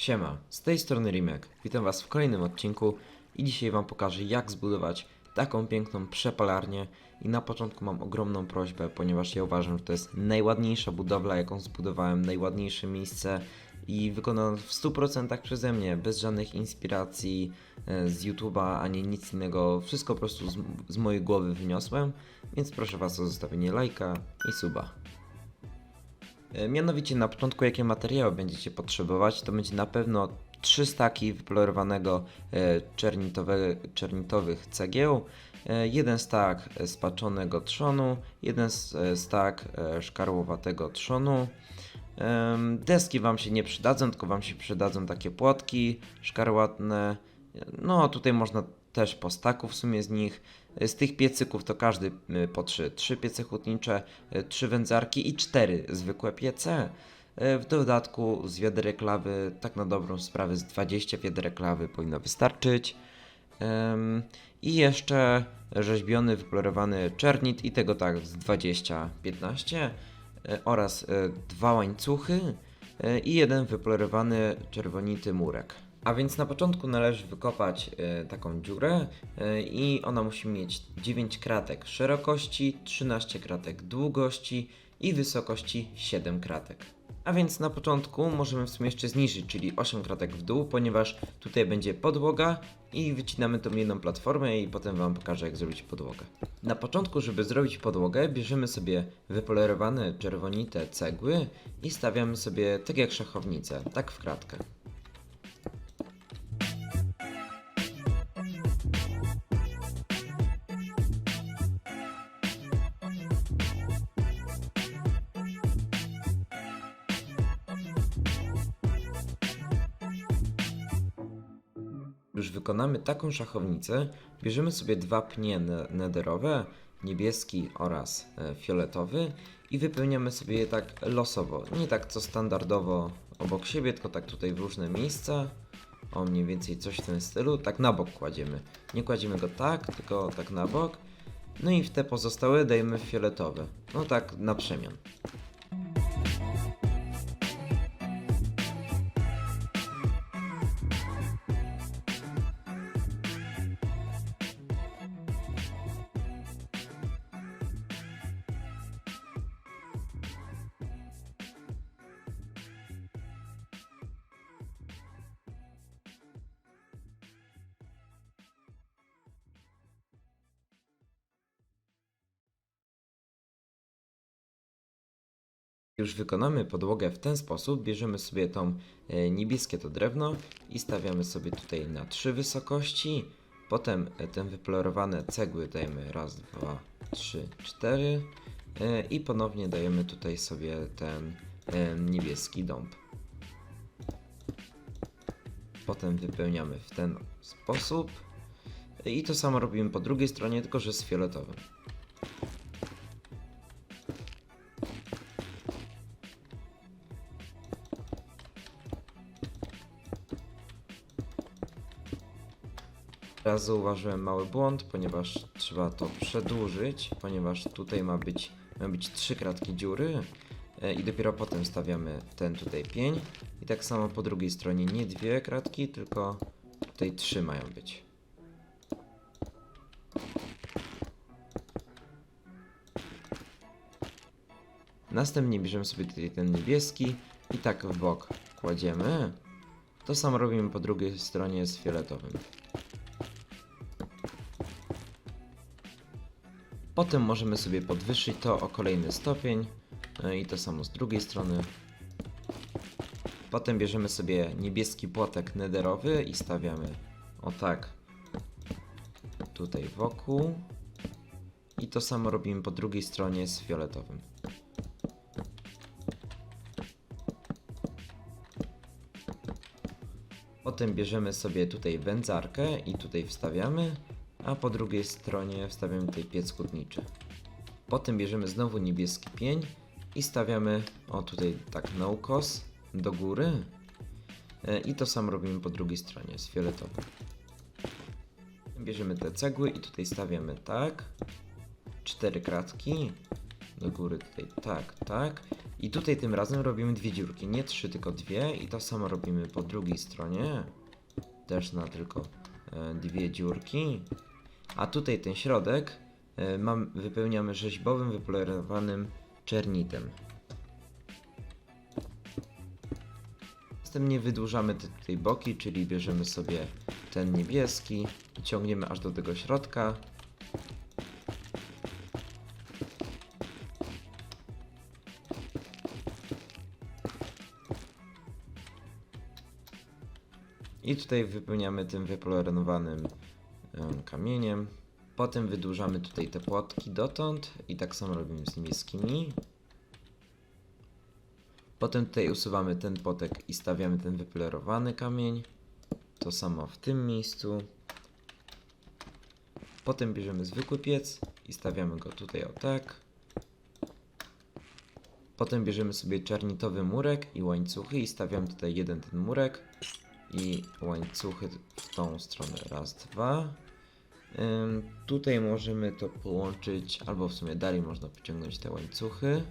Siema, z tej strony Rimek. Witam Was w kolejnym odcinku i dzisiaj Wam pokażę jak zbudować taką piękną przepalarnię i na początku mam ogromną prośbę, ponieważ ja uważam, że to jest najładniejsza budowla jaką zbudowałem, najładniejsze miejsce i wykonane w 100% przeze mnie, bez żadnych inspiracji e, z YouTube'a ani nic innego, wszystko po prostu z, z mojej głowy wyniosłem, więc proszę Was o zostawienie lajka i suba. E, Mianowicie na początku jakie materiały będziecie potrzebować, to będzie na pewno 3 staki wypolerowanego e, czernitowych cegieł, e, jeden stak spaczonego trzonu, jeden stak szkarłowatego trzonu. Deski Wam się nie przydadzą, tylko Wam się przydadzą takie płotki szkarłatne. No tutaj można też po staku w sumie z nich. Z tych piecyków to każdy y, po trzy. Trzy piece hutnicze, y, trzy wędzarki i cztery zwykłe piece. Y, W dodatku z wiaderek lawy, tak na dobrą sprawę, z 20 wiaderek lawy powinno wystarczyć. I jeszcze rzeźbiony, wypolerowany czernit i tego tak z 20-15 y, oraz dwa łańcuchy i jeden wypolerowany czerwonity murek. A więc na początku należy wykopać y, taką dziurę y, i ona musi mieć 9 kratek szerokości, 13 kratek długości i wysokości 7 kratek. A więc na początku możemy w sumie jeszcze zniżyć, czyli 8 kratek w dół, ponieważ tutaj będzie podłoga i wycinamy tą jedną platformę i potem Wam pokażę jak zrobić podłogę. Na początku, żeby zrobić podłogę, bierzemy sobie wypolerowane czerwonite cegły i stawiamy sobie tak jak szachownicę, tak w kratkę. Już wykonamy taką szachownicę, bierzemy sobie dwa pnie ne- nederowe, niebieski oraz e, fioletowy i wypełniamy sobie je tak losowo, nie tak co standardowo obok siebie, tylko tak tutaj w różne miejsca. O mniej więcej coś w tym stylu, tak na bok kładziemy. Nie kładziemy go tak, tylko tak na bok. No i w te pozostałe dajemy fioletowe. No tak na przemian. Już wykonamy podłogę w ten sposób, bierzemy sobie tą e, niebieskie to drewno i stawiamy sobie tutaj na trzy wysokości. Potem e, te wypolerowane cegły dajemy raz, dwa, trzy, cztery e, i ponownie dajemy tutaj sobie ten niebieski dąb. Potem wypełniamy w ten sposób i to samo robimy po drugiej stronie, tylko że z fioletowym. Teraz zauważyłem mały błąd, ponieważ trzeba to przedłużyć, ponieważ tutaj ma być, ma być trzy kratki dziury e, i dopiero potem stawiamy ten tutaj pień. I tak samo po drugiej stronie nie dwie kratki, tylko tutaj trzy mają być. Następnie bierzemy sobie tutaj ten niebieski i tak w bok kładziemy. To samo robimy po drugiej stronie z fioletowym. Potem możemy sobie podwyższyć to o kolejny stopień e, i to samo z drugiej strony. Potem bierzemy sobie niebieski płotek nederowy i stawiamy o tak tutaj wokół. I to samo robimy po drugiej stronie z fioletowym. Potem bierzemy sobie tutaj wędzarkę i tutaj wstawiamy, a po drugiej stronie wstawiamy tutaj piec hutniczy. Potem bierzemy znowu niebieski pień i stawiamy, o tutaj tak na ukos, do góry. E, I to samo robimy po drugiej stronie z fioletowym. Bierzemy te cegły i tutaj stawiamy tak. Cztery kratki. Do góry tutaj tak, tak. I tutaj tym razem robimy dwie dziurki, nie trzy, tylko dwie i to samo robimy po drugiej stronie. Też na tylko e, dwie dziurki. A tutaj ten środek e, mam, wypełniamy rzeźbowym, wypolerowanym czernitem. Następnie wydłużamy te tutaj boki, czyli bierzemy sobie ten niebieski i ciągniemy aż do tego środka. I tutaj wypełniamy tym wypolerowanym kamieniem. Potem wydłużamy tutaj te płotki dotąd i tak samo robimy z niebieskimi. Potem tutaj usuwamy ten potek i stawiamy ten wypolerowany kamień. To samo w tym miejscu. Potem bierzemy zwykły piec i stawiamy go tutaj o tak. Potem bierzemy sobie czarnitowy murek i łańcuchy i stawiamy tutaj jeden ten murek i łańcuchy w tą stronę. Raz, dwa. Tutaj możemy to połączyć, albo w sumie dalej można pociągnąć te łańcuchy.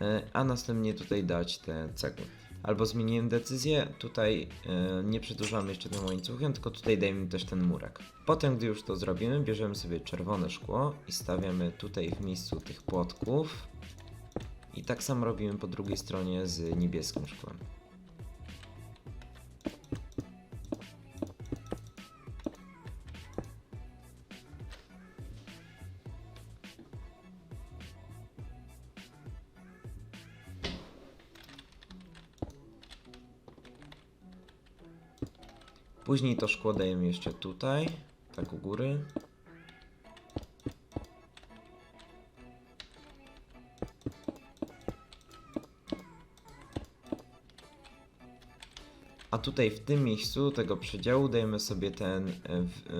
E, a następnie tutaj dać te cegły. Albo zmieniłem decyzję, tutaj e, nie przedłużamy jeszcze tym łańcuchem, tylko tutaj dajemy też ten murek. Potem, gdy już to zrobimy, bierzemy sobie czerwone szkło i stawiamy tutaj w miejscu tych płotków. I tak samo robimy po drugiej stronie z niebieskim szkłem. Później to szkło dajemy jeszcze tutaj, tak u góry. A tutaj w tym miejscu tego przedziału dajemy sobie ten e,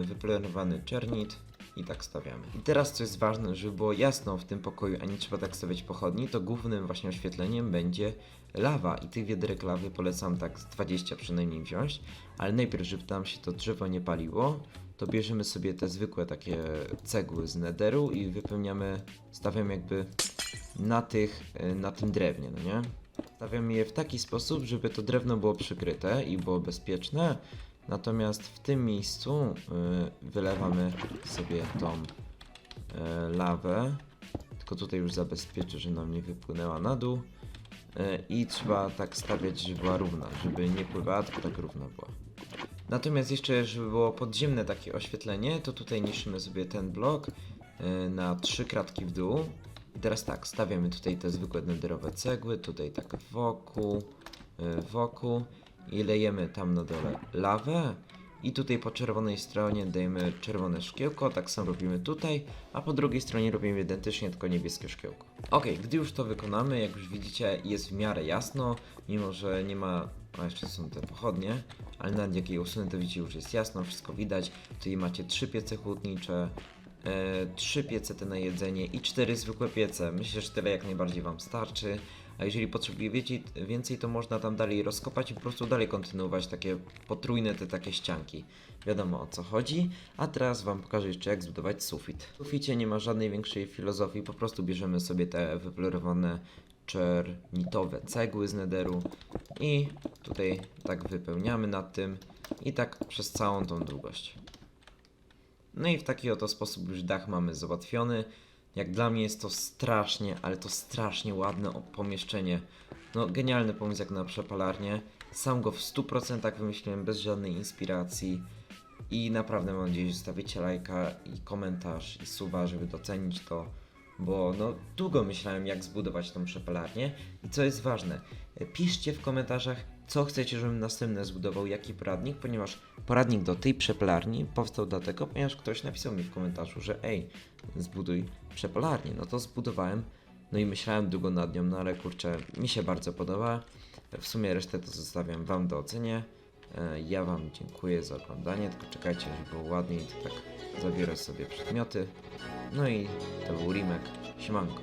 wypolerowany czernit i tak stawiamy. I teraz co jest ważne, żeby było jasno w tym pokoju, a nie trzeba tak stawiać pochodni, to głównym właśnie oświetleniem będzie lawa i tych wiaderek lawy polecam tak z 20 przynajmniej wziąć, ale najpierw, żeby tam się to drzewo nie paliło, to bierzemy sobie te zwykłe takie cegły z nederu i wypełniamy, stawiamy jakby na tych, e, na tym drewnie, no nie? Stawiamy je w taki sposób, żeby to drewno było przykryte i było bezpieczne. Natomiast w tym miejscu y, wylewamy sobie tą y, lawę. Tylko tutaj już zabezpieczę, że nam nie wypłynęła na dół. Y, I trzeba tak stawiać, żeby była równa, żeby nie pływała, tylko tak równa była. Natomiast jeszcze, żeby było podziemne takie oświetlenie, to tutaj niszczymy sobie ten blok na trzy kratki w dół. I teraz tak, stawiamy tutaj te zwykłe nederowe cegły, tutaj tak wokół, wokół i lejemy tam na dole lawę. I tutaj po czerwonej stronie dajemy czerwone szkiełko, tak samo robimy tutaj, a po drugiej stronie robimy identycznie, tylko niebieskie szkiełko. Ok, gdy już to wykonamy, jak już widzicie, jest w miarę jasno, mimo że nie ma, a jeszcze są te pochodnie, ale nawet jak je usunę, to widzicie, już jest jasno, wszystko widać. Tutaj macie trzy piece chłodnicze, e, trzy piece te na jedzenie i cztery zwykłe piece. Myślę, że tyle jak najbardziej Wam starczy. A jeżeli potrzebujecie więcej, to można tam dalej rozkopać i po prostu dalej kontynuować takie potrójne te takie ścianki. Wiadomo o co chodzi. A teraz Wam pokażę jeszcze jak zbudować sufit. W suficie nie ma żadnej większej filozofii, po prostu bierzemy sobie te wypolerowane czernitowe cegły z nederu i tutaj tak wypełniamy nad tym i tak przez całą tą długość. No i w taki oto sposób już dach mamy załatwiony. Jak dla mnie jest to strasznie, ale to strasznie ładne pomieszczenie. No genialny pomysł jak na przepalarnię. Sam go w 100% wymyśliłem bez żadnej inspiracji. I naprawdę mam nadzieję, że zostawicie lajka i komentarz i suba, żeby docenić to. Bo no długo myślałem jak zbudować tą przepalarnię. I co jest ważne, piszcie w komentarzach co chcecie, żebym następne zbudował, jaki poradnik, ponieważ poradnik do tej przepalarni powstał dlatego, ponieważ ktoś napisał mi w komentarzu, że ej, zbuduj przepalarnię. No to zbudowałem, no i myślałem długo nad nią, no ale kurczę, mi się bardzo podoba. W sumie resztę to zostawiam Wam do ocenie. E, Ja Wam dziękuję za oglądanie, tylko czekajcie, żeby było ładniej, to tak zabiorę sobie przedmioty. No i to był Rimek. Siemanko.